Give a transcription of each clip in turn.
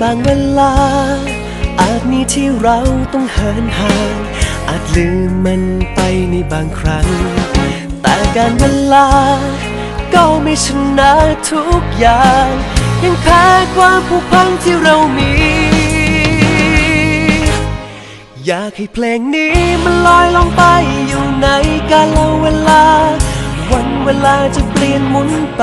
บางเวลา อาจมีที่เราต้องเหินห่าง อาจลืมมันไปในบางครั้ง แต่การเวลา ก็ไม่ชนะทุกอย่าง ยังแพ้ความผูกพันที่เรามี อยากให้เพลงนี้มันลอยลงไปอยู่ในกาลเวลา วันเวลาจะเปลี่ยนหมุนไป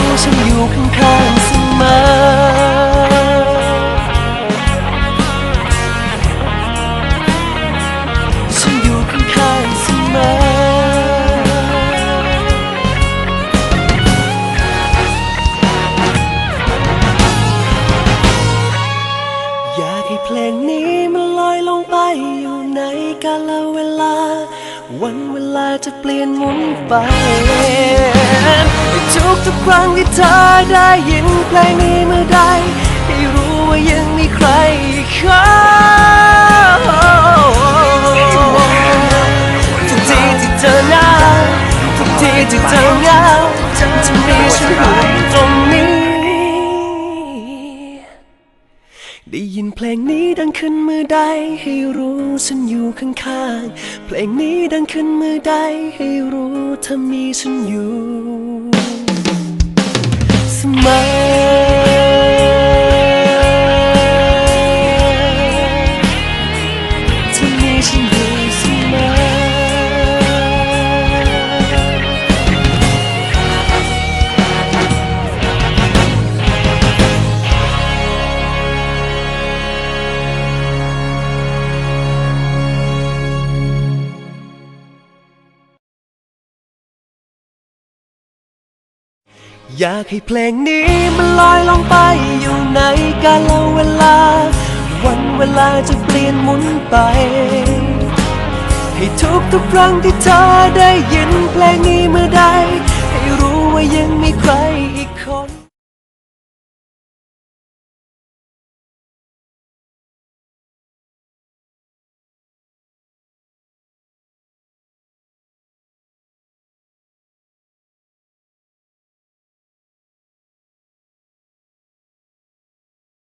กาลเวลา วันเวลาจะเปลี่ยนหมุนไปทุกทุกครั้งที่เธอได้ยินเพลงนี้เมื่อใดให้รู้ว่ายังมีใครอีกคน เพลงนี้ดังขึ้นเมื่อใดให้รู้ฉันอยู่ข้างๆ เพลงนี้ดังขึ้นเมื่อใดให้รู้เธอมีฉันอยู่เสมอ อยากให้เพลงนี้มันลอยลองไปอยู่ในกาลเวลา วันเวลาจะเปลี่ยนหมุนไป ให้ทุกทุกครั้งที่เธอได้ยินเพลงนี้เมื่อใด ให้รู้ว่ายังมีใคร